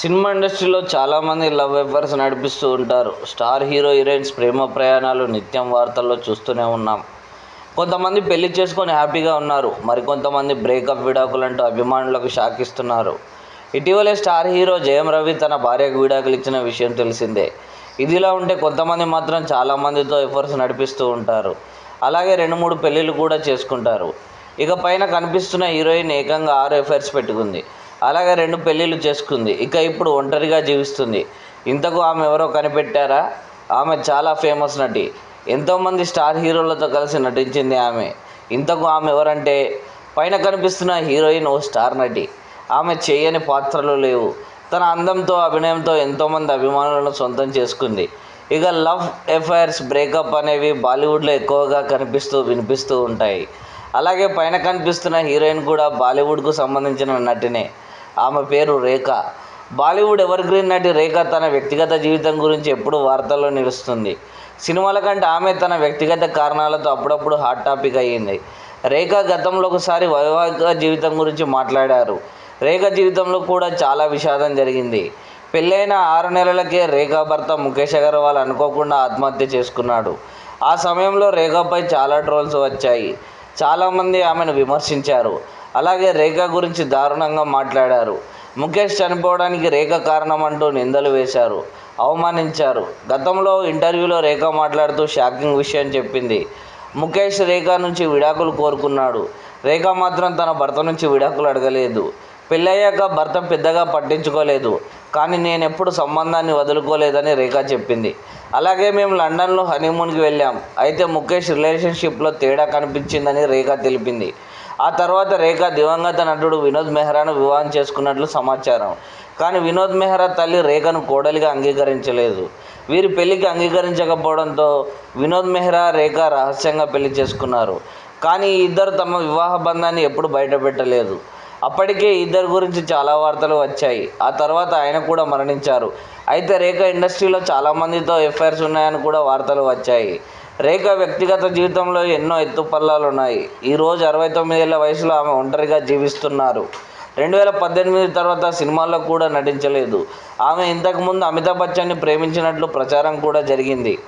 Cinema ఇండస్ట్రీలో చాలామంది love affairs నడిపిస్తూ ఉంటారు. స్టార్ హీరో హీరోయిన్స్ ప్రేమ ప్రయాణాలు నిత్యం వార్తల్లో చూస్తూనే ఉన్నాం. కొంతమంది పెళ్ళి చేసుకొని హ్యాపీగా ఉన్నారు. మరికొంతమంది బ్రేకప్ విడాకులంటూ అభిమానులకు షాక్ ఇస్తున్నారు ఇటీవలే స్టార్ హీరో జయం రవి తన భార్యకు విడాకులు ఇచ్చిన విషయం తెలిసిందే. ఇదిలా ఉంటే కొంతమంది మాత్రం చాలామందితో ఎఫర్స్ నడిపిస్తూ ఉంటారు. అలాగే రెండు మూడు పెళ్ళిళ్ళు కూడా చేసుకుంటారు. ఇక పైన కనిపిస్తున్న హీరోయిన్ ఏకంగా ఆరు ఎఫైర్స్ పెట్టుకుంది. అలాగే రెండు పెళ్ళిళ్ళు చేసుకుంది. ఇక ఇప్పుడు ఒంటరిగా జీవిస్తుంది. ఇంతకు ఆమె ఎవరో కనిపెట్టారా? ఆమె చాలా ఫేమస్ నటి. ఎంతోమంది స్టార్ హీరోలతో కలిసి నటించింది ఆమె. ఇంతకు ఆమె ఎవరంటే? పైన కనిపిస్తున్న హీరోయిన్ ఓ స్టార్ నటి. ఆమె చేయని పాత్రలు లేవు. తన అందంతో అభినయంతో ఎంతోమంది అభిమానులను సొంతం చేసుకుంది. ఇక లవ్ ఎఫైర్స్ బ్రేకప్ అనేవి బాలీవుడ్లో ఎక్కువగా కనిపిస్తూ వినిపిస్తూ ఉంటాయి. అలాగే పైన కనిపిస్తున్న హీరోయిన్ కూడా బాలీవుడ్కు సంబంధించిన నటినే. ఆమె పేరు రేఖ. బాలీవుడ్ ఎవర్ గ్రీన్ నటి రేఖ తన వ్యక్తిగత జీవితం గురించి ఎప్పుడూ వార్తల్లో నిలుస్తుంది. సినిమాల కంటే ఆమె తన వ్యక్తిగత కారణాలతో అప్పుడప్పుడు హాట్ టాపిక్ అయ్యింది. రేఖ గతంలో ఒకసారి వైవాహిక జీవితం గురించి మాట్లాడారు. రేఖ జీవితంలో కూడా చాలా విషాదం జరిగింది. పెళ్ళైన ఆరు నెలలకే రేఖ భర్త ముఖేష్ అగర్వాల్ అనుకోకుండా ఆత్మహత్య చేసుకున్నాడు. ఆ సమయంలో రేఖపై చాలా ట్రోల్స్ వచ్చాయి. చాలామంది ఆమెను విమర్శించారు. అలాగే రేఖ గురించి దారుణంగా మాట్లాడారు. ముఖేష్ చనిపోవడానికి రేఖ కారణం అంటూ నిందలు వేశారు. అవమానించారు. గతంలో ఇంటర్వ్యూలో రేఖ మాట్లాడుతూ షాకింగ్ విషయం చెప్పింది. ముఖేష్ రేఖ నుంచి విడాకులు కోరుకున్నాడు. రేఖ మాత్రం తన భర్త నుంచి విడాకులు అడగలేదు. పెళ్ళయ్యాక భర్త పెద్దగా పట్టించుకోలేదు. కానీ నేను ఎప్పుడు సంబంధాన్ని వదులుకోలేదని రేఖ చెప్పింది. అలాగే మేము లండన్లో హనీమూన్కి వెళ్ళాం. అయితే ముఖేష్ రిలేషన్షిప్లో తేడా కనిపించిందని రేఖ తెలిపింది. ఆ తర్వాత రేఖ దివంగత నటుడు వినోద్ మెహ్రాను వివాహం చేసుకున్నట్లు సమాచారం. కానీ వినోద్ మెహ్రా తల్లి రేఖను కోడలిగా అంగీకరించలేదు. వీరి పెళ్ళికి అంగీకరించకపోవడంతో వినోద్ మెహ్రా రేఖ రహస్యంగా పెళ్ళి చేసుకున్నారు. కానీ ఇద్దరు తమ వివాహ బంధాన్ని ఎప్పుడు బయటపెట్టలేదు. అప్పటికే ఇద్దరి గురించి చాలా వార్తలు వచ్చాయి. ఆ తర్వాత ఆయన కూడా మరణించారు. అయితే రేఖ ఇండస్ట్రీలో చాలామందితో ఎఫ్ఐఆర్స్ ఉన్నాయని కూడా వార్తలు వచ్చాయి. రేఖ వ్యక్తిగత జీవితంలో ఎన్నో ఎత్తుపల్లాలు ఉన్నాయి ఈరోజు అరవై తొమ్మిదేళ్ళ వయసులో ఆమె ఒంటరిగా జీవిస్తున్నారు. రెండు వేల పద్దెనిమిది తర్వాత సినిమాల్లో కూడా నటించలేదు. ఆమె ఇంతకుముందు అమితాబ్ బచ్చన్ని ప్రేమించినట్లు ప్రచారం కూడా జరిగింది.